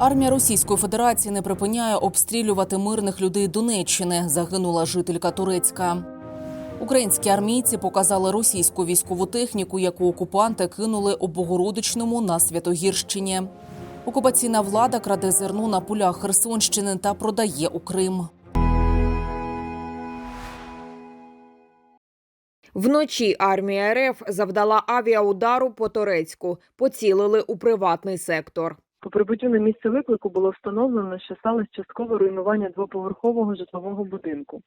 Армія Російської Федерації не припиняє обстрілювати мирних людей Донеччини. Загинула жителька Турецька. Українські армійці показали російську військову техніку, яку окупанти кинули у Богородичному на Святогірщині. Окупаційна влада краде зерно на полях Херсонщини та продає у Крим. Вночі армія РФ завдала авіаудару по Торецьку, поцілили у приватний сектор. По прибуттю на місце виклику було встановлено, що сталося часткове руйнування двоповерхового житлового будинку.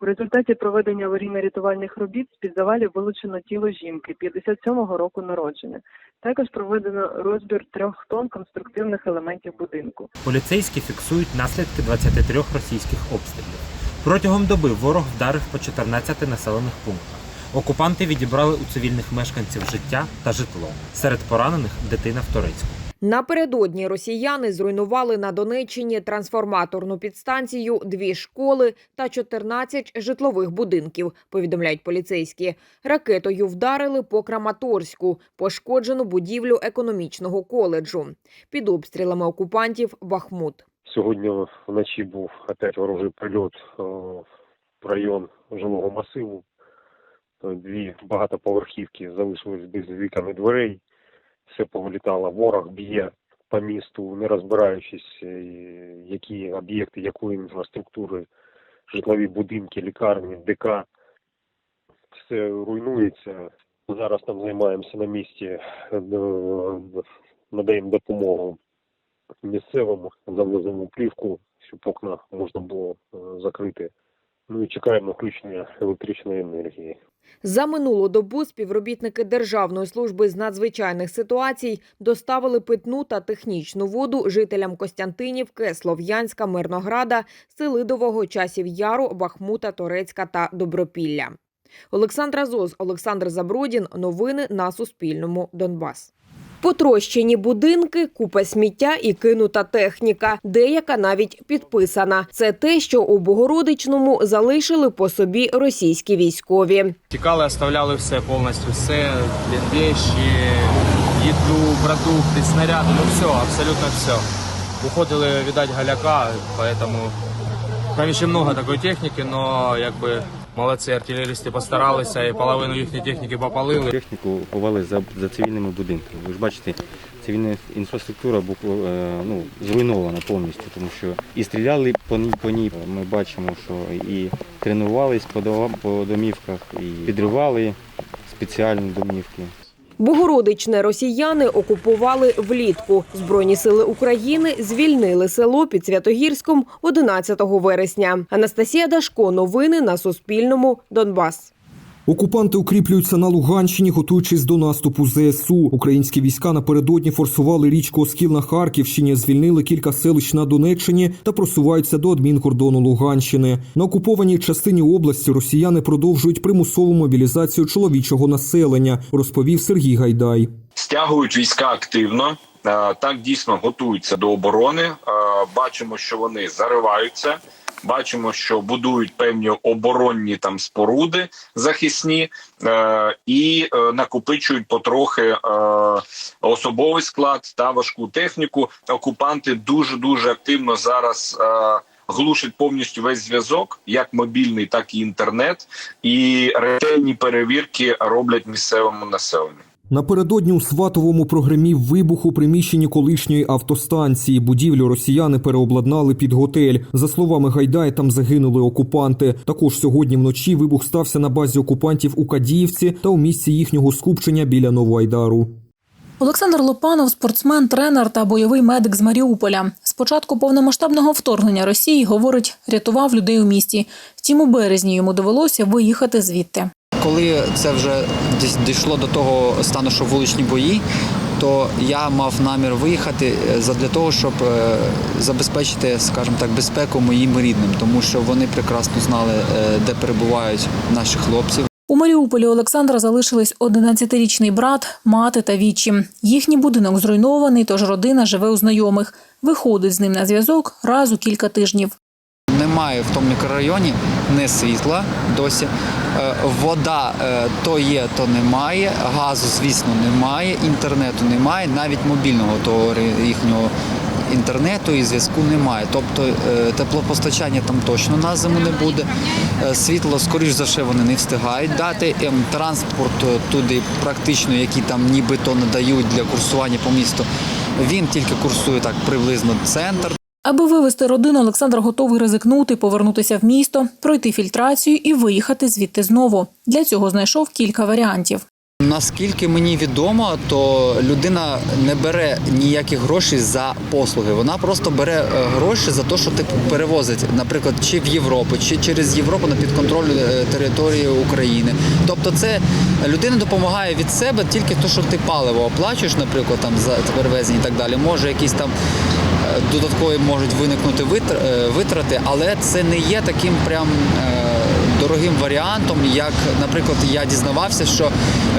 В результаті проведення аварійно-рятувальних робіт з-під завалів вилучено тіло жінки 57-го року народження. Також проведено розбір трьох тонн конструктивних елементів будинку. Поліцейські фіксують наслідки 23 російських обстрілів. Протягом доби ворог вдарив по 14 населених пунктах. Окупанти відібрали у цивільних мешканців життя та житло. Серед поранених дитина в Турецьку. Напередодні росіяни зруйнували на Донеччині трансформаторну підстанцію, дві школи та 14 житлових будинків. Повідомляють поліцейські. Ракетою вдарили по Краматорську, пошкоджену будівлю економічного коледжу. Під обстрілами окупантів Бахмут. Сьогодні вночі був опять ворожий прильот е, в район жилого масиву. Е, Дві багатоповерхівки залишились без вікон і дверей. Все повилітало. Ворог б'є по місту, не розбираючись, е, які об'єкти, якої інфраструктури, житлові будинки, лікарні, ДК. Все руйнується. Зараз там займаємося на місці, е, надаємо допомогу місцевому, завозимо плівку, щоб окна можна було е, закрити. Ну і чекаємо включення електричної енергії. За минулу добу співробітники Державної служби з надзвичайних ситуацій доставили питну та технічну воду жителям Костянтинівки, Слов'янська, Мирнограда, Селидового, Часів Яру, Бахмута, Торецька та Добропілля. Олександра Зоз, Олександр Забродін. Новини на Суспільному. Донбас. Потрощені будинки, купа сміття і кинута техніка, деяка навіть підписана. Це те, що у Богородичному залишили по собі російські військові. Тікали, оставляли все повністю, все, блін, їду, продукти, снаряди, ну все, абсолютно все. Уходили, видать, галяка, поэтому там ще много такої техніки, но якби молодці артилерісти постаралися і половину їхньої техніки попалили. Техніку ховали за, за цивільними будинками. Ви ж бачите, цивільна інфраструктура е, ну, зруйнована повністю, тому що і стріляли по ній, по ній. Ми бачимо, що і тренувались по домівках, і підривали спеціальні домівки. Богородичне росіяни окупували влітку. Збройні сили України звільнили село під Святогірськом 11 вересня. Анастасія Дашко. Новини на Суспільному. Донбас. Окупанти укріплюються на Луганщині, готуючись до наступу ЗСУ. Українські війська напередодні форсували річку Оскіл на Харківщині, звільнили кілька селищ на Донеччині та просуваються до адмінкордону Луганщини. На окупованій частині області росіяни продовжують примусову мобілізацію чоловічого населення, розповів Сергій Гайдай. стягують війська активно. Е, Так дійсно готуються до оборони. Е, Бачимо, що вони зариваються. Бачимо, що будують певні оборонні там споруди захисні е, і е, накопичують потрохи е, особовий склад та важку техніку. Окупанти дуже дуже активно зараз. Е, Глушить повністю весь зв'язок, як мобільний, так і інтернет, і ретельні перевірки роблять місцевому населенню. Напередодні у Сватовому прогремів вибух у приміщенні колишньої автостанції. Будівлю росіяни переобладнали під готель. За словами Гайдая, там загинули окупанти. Також сьогодні вночі вибух стався на базі окупантів у Кадіївці та у місці їхнього скупчення біля Новоайдару. Олександр Лопанов спортсмен, тренер та бойовий медик з Маріуполя. З початку повномасштабного вторгнення Росії, говорить, рятував людей у місті. Втім, у березні йому довелося виїхати звідти. Коли це вже дійшло до того стану, що вуличні бої, то я мав намір виїхати е, задля того, щоб е, забезпечити, скажімо так, безпеку моїм рідним, тому що вони прекрасно знали, е, де перебувають наші хлопці. У Маріуполі Олександра залишились 11-річний брат, мати та вічі. Їхній будинок зруйнований, тож родина живе у знайомих. Виходить з ним на зв'язок раз у кілька тижнів. Немає в тому мікрорайоні ні світла досі. Е, Вода е, то є, то немає. Газу, звісно, немає, інтернету немає, навіть мобільного того їхнього інтернету і зв'язку немає. Тобто е, теплопостачання там точно на зиму не буде. Світло, скоріш за все, вони не встигають дати. Ем, Транспорт туди практично, який там нібито надають для курсування по місту. Він тільки курсує так приблизно центр. Аби вивезти родину, Олександр готовий ризикнути, повернутися в місто, пройти фільтрацію і виїхати звідти знову. Для цього знайшов кілька варіантів. Наскільки мені відомо, то людина не бере ніяких грошей за послуги. Вона просто бере е, гроші за те, що типу перевозить, наприклад, чи в Європу, чи через Європу на підконтрольну е, територію України. Тобто, це людина допомагає від себе тільки то, що ти паливо оплачуєш, наприклад, там за перевезення і так далі. Може, якісь там додаткові можуть виникнути е, витрати, але це не є таким прям. е, Дорогим варіантом, як, наприклад, я дізнавався, що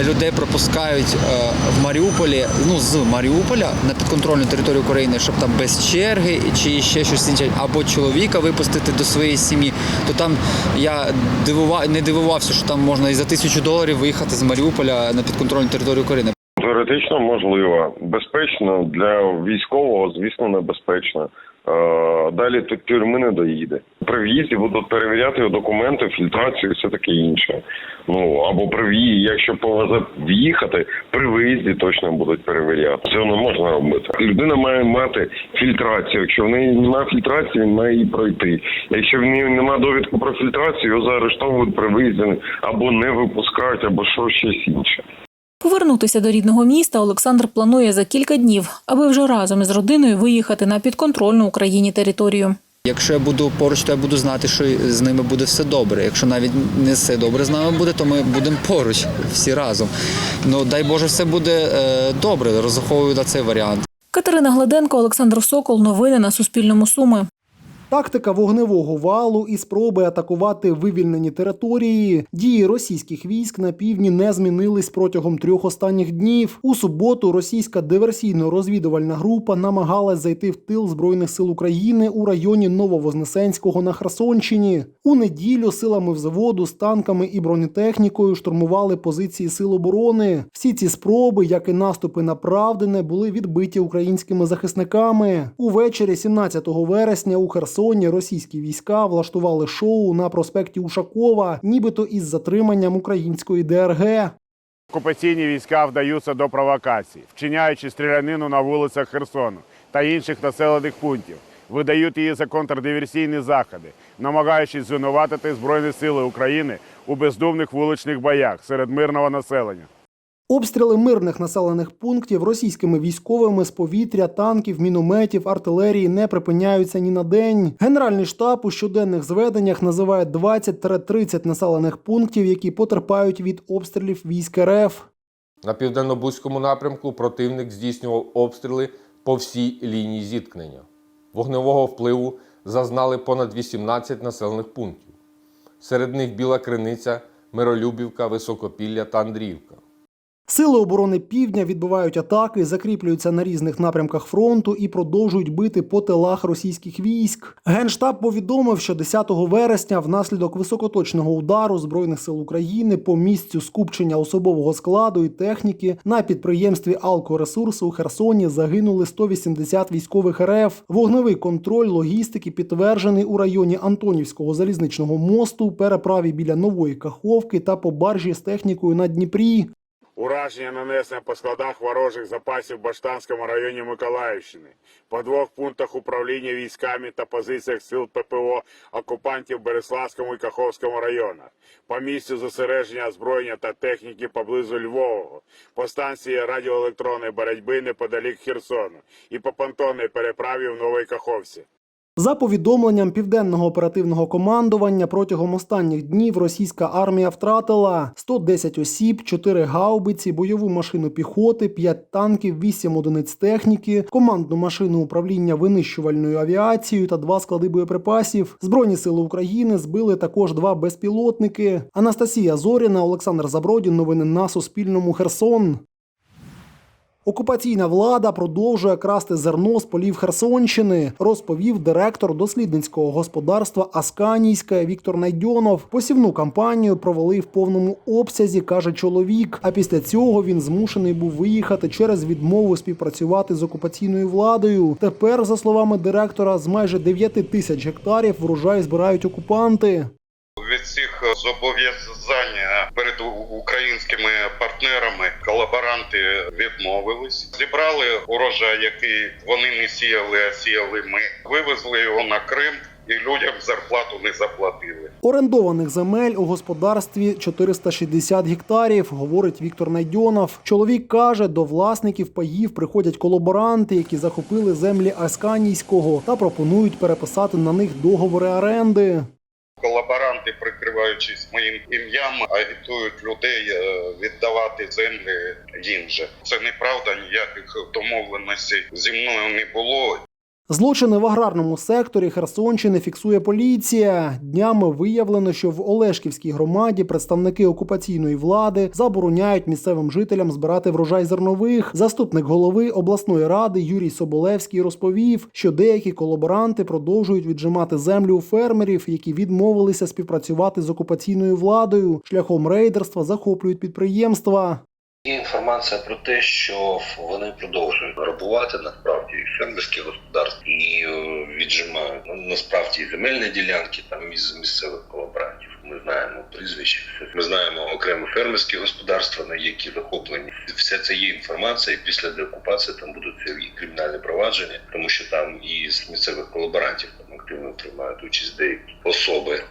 людей пропускають е, в Маріуполі, ну з Маріуполя на підконтрольну територію України, щоб там без черги чи ще щось інше, або чоловіка випустити до своєї сім'ї, то там я дивува... не дивувався, що там можна і за тисячу доларів виїхати з Маріуполя на підконтрольну територію України. Теоретично можливо. Безпечно для військового, звісно, небезпечно. Е, Далі тут тюрми не доїде. При в'їзді будуть перевіряти документи, фільтрацію і все таке інше. Ну або при в'їзді, якщо повезе в'їхати, при виїзді точно будуть перевіряти. Цього не можна робити. Людина має мати фільтрацію. Якщо в неї немає фільтрації, він має її пройти. Якщо в неї немає довідки про фільтрацію, його заарештовують при виїзді або не випускають, або що щось інше. Повернутися до рідного міста Олександр планує за кілька днів, аби вже разом із родиною виїхати на підконтрольну Україні територію. Якщо я буду поруч, то я буду знати, що з ними буде все добре. Якщо навіть не все добре з нами буде, то ми будемо поруч всі разом. Ну дай Боже, все буде е, добре. Розраховую на цей варіант. Катерина Гладенко, Олександр Сокол. Новини на Суспільному Суми. Тактика вогневого валу і спроби атакувати вивільнені території. Дії російських військ на півдні не змінились протягом трьох останніх днів. У суботу російська диверсійно-розвідувальна група намагалась зайти в тил збройних сил України у районі Нововознесенського на Херсонщині. У неділю силами взводу з танками і бронетехнікою штурмували позиції сил оборони. Всі ці спроби, як і наступи на Правдине, були відбиті українськими захисниками. Увечері 17 вересня у Херсоні російські війська влаштували шоу на проспекті Ушакова, нібито із затриманням української ДРГ. Окупаційні війська вдаються до провокацій, вчиняючи стрілянину на вулицях Херсону та інших населених пунктів, видають її за контрдиверсійні заходи, намагаючись звинуватити Збройні Сили України у бездумних вуличних боях серед мирного населення. Обстріли мирних населених пунктів російськими військовими з повітря, танків, мінометів, артилерії не припиняються ні на день. Генеральний штаб у щоденних зведеннях називає 20-30 населених пунктів, які потерпають від обстрілів військ РФ. На південно-бузькому напрямку противник здійснював обстріли по всій лінії зіткнення. Вогневого впливу зазнали понад 18 населених пунктів. Серед них Біла Криниця, Миролюбівка, Високопілля та Андріївка. Сили оборони Півдня відбивають атаки, закріплюються на різних напрямках фронту і продовжують бити по тилах російських військ. Генштаб повідомив, що 10 вересня, внаслідок високоточного удару збройних сил України по місцю скупчення особового складу і техніки на підприємстві Алкоресурс у Херсоні загинули 180 військових РФ. Вогневий контроль логістики підтверджений у районі Антонівського залізничного мосту, переправі біля нової Каховки та по баржі з технікою на Дніпрі. Ураження нанесено по складах ворожих запасів в Баштанському районі Миколаївщини, по двох пунктах управління військами та позиціях сил ППО окупантів в Береславському і Каховському районах, по місцю зосередження озброєння та техніки поблизу Львового, по станції радіоелектронної боротьби неподалік Херсону. І по понтонній переправі в Новій Каховці. За повідомленням південного оперативного командування, протягом останніх днів російська армія втратила 110 осіб, 4 гаубиці, бойову машину піхоти, 5 танків, 8 одиниць техніки, командну машину управління винищувальною авіацією та 2 склади боєприпасів. Збройні сили України збили також два безпілотники. Анастасія Зоріна, Олександр Забродін. Новини на Суспільному. Херсон. Окупаційна влада продовжує красти зерно з полів Херсонщини, розповів директор дослідницького господарства Асканійське Віктор Найдьонов. Посівну кампанію провели в повному обсязі, каже чоловік. А після цього він змушений був виїхати через відмову співпрацювати з окупаційною владою. Тепер, за словами директора, з майже 9 тисяч гектарів врожай збирають окупанти. Від цих зобов'язань перед українськими партнерами колаборанти відмовились. Зібрали урожай, який вони не сіяли, а сіяли ми. Вивезли його на Крим і людям зарплату не заплатили. Орендованих земель у господарстві 460 гектарів, говорить Віктор Найдьонов. Чоловік каже, до власників паїв приходять колаборанти, які захопили землі Асканійського та пропонують переписати на них договори оренди. Колаборанти, прикриваючись моїм ім'ям, агітують людей е, віддавати землі їм же. Це неправда, ніяких домовленостей зі мною не було. Злочини в аграрному секторі Херсонщини фіксує поліція. Днями виявлено, що в Олешківській громаді представники окупаційної влади забороняють місцевим жителям збирати врожай зернових. Заступник голови обласної ради Юрій Соболевський розповів, що деякі колаборанти продовжують віджимати землю у фермерів, які відмовилися співпрацювати з окупаційною владою. Шляхом рейдерства захоплюють підприємства. Є інформація про те, що вони продовжують грабувати насправді фермерські господарства і е, віджимають ну, насправді земельні ділянки там із місцевих колаборантів. Ми знаємо прізвища. Ми знаємо окремо фермерські господарства, на які захоплені. Все це є інформація. І після деокупації там будуть і кримінальні провадження, тому що там і з місцевих колаборантів там активно приймають участь деякі особи.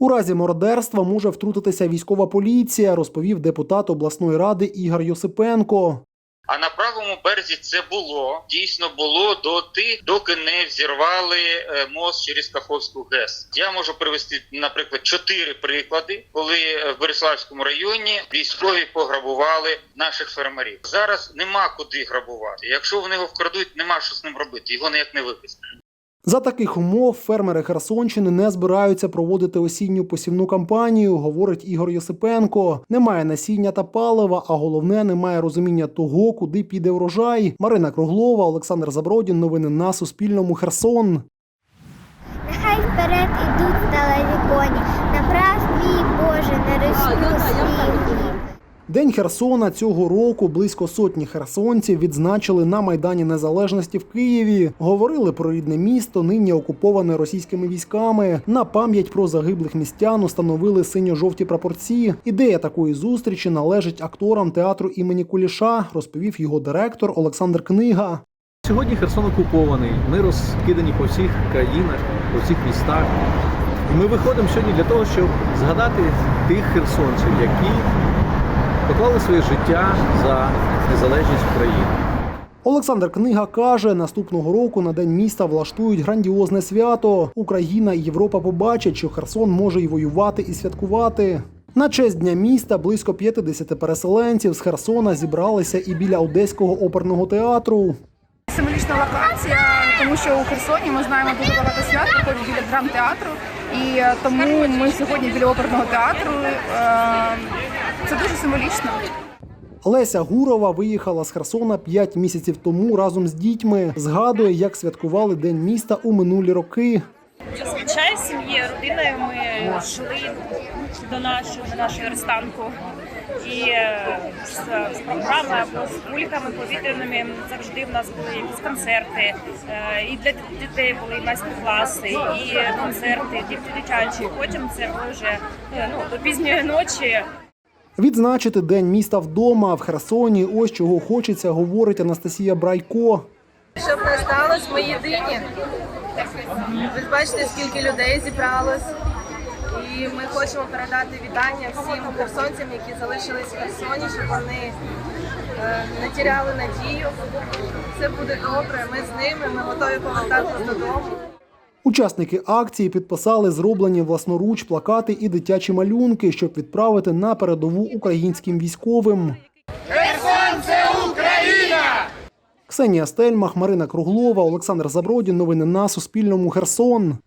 У разі мародерства може втрутитися військова поліція, розповів депутат обласної ради Ігор Йосипенко. А на правому березі це було дійсно було доти, доки не взірвали е, мост через Каховську ГЕС. Я можу привести, наприклад, чотири приклади, коли е, в Береславському районі військові пограбували наших фермерів. Зараз нема куди грабувати. Якщо вони його вкрадуть, нема що з ним робити. Його ніяк не вивезти. За таких умов фермери Херсонщини не збираються проводити осінню посівну кампанію, говорить Ігор Йосипенко. Немає насіння та палива, а головне немає розуміння того, куди піде врожай. Марина Круглова, Олександр Забродін. Новини на Суспільному. Херсон. Нехай вперед ідуть сталеві коні, направ мій Боже, на річку свій. День Херсона цього року близько сотні херсонців відзначили на Майдані Незалежності в Києві. Говорили про рідне місто, нині окуповане російськими військами. На пам'ять про загиблих містян установили синьо-жовті прапорці. Ідея такої зустрічі належить акторам театру імені Куліша, розповів його директор Олександр Книга. Сьогодні Херсон окупований. Ми розкидані по всіх країнах, по всіх містах. І ми виходимо сьогодні для того, щоб згадати тих херсонців, які поклали своє життя за незалежність України. Олександр Книга каже, наступного року на день міста влаштують грандіозне свято. Україна і Європа побачать, що Херсон може і воювати, і святкувати. На честь дня міста близько 50 переселенців з Херсона зібралися і біля Одеського оперного театру. Символічна локація, тому що у Херсоні ми знаємо дуже багато свят проходять біля драмтеатру, і е, тому ми сьогодні біля оперного театру. Е, Це дуже символічно. Леся Гурова виїхала з Херсона 5 місяців тому разом з дітьми. Згадує, як святкували День міста у минулі роки. Зазвичай з сім'єю, родиною ми йшли до нашого, до нашого рестанку. І е, з, з програми або з кульками повітряними завжди в нас були якісь концерти. Е, І для дітей були і майстер-класи, і концерти, діти дитячі. Потім це було вже е, ну, до пізньої ночі. Відзначити День міста вдома в Херсоні. Ось чого хочеться, говорить Анастасія Брайко. Щоб не сталося ми єдині. Ви бачите, скільки людей зібралось. І ми хочемо передати вітання всім херсонцям, які залишились в Херсоні, щоб вони е, не тіряли надію. Все буде добре. Ми з ними, ми готові повертатися додому. Учасники акції підписали зроблені власноруч плакати і дитячі малюнки, щоб відправити на передову українським військовим. Херсон це Україна! Ксенія Стельмах, Марина Круглова, Олександр Забродін. Новини на Суспільному. Херсон.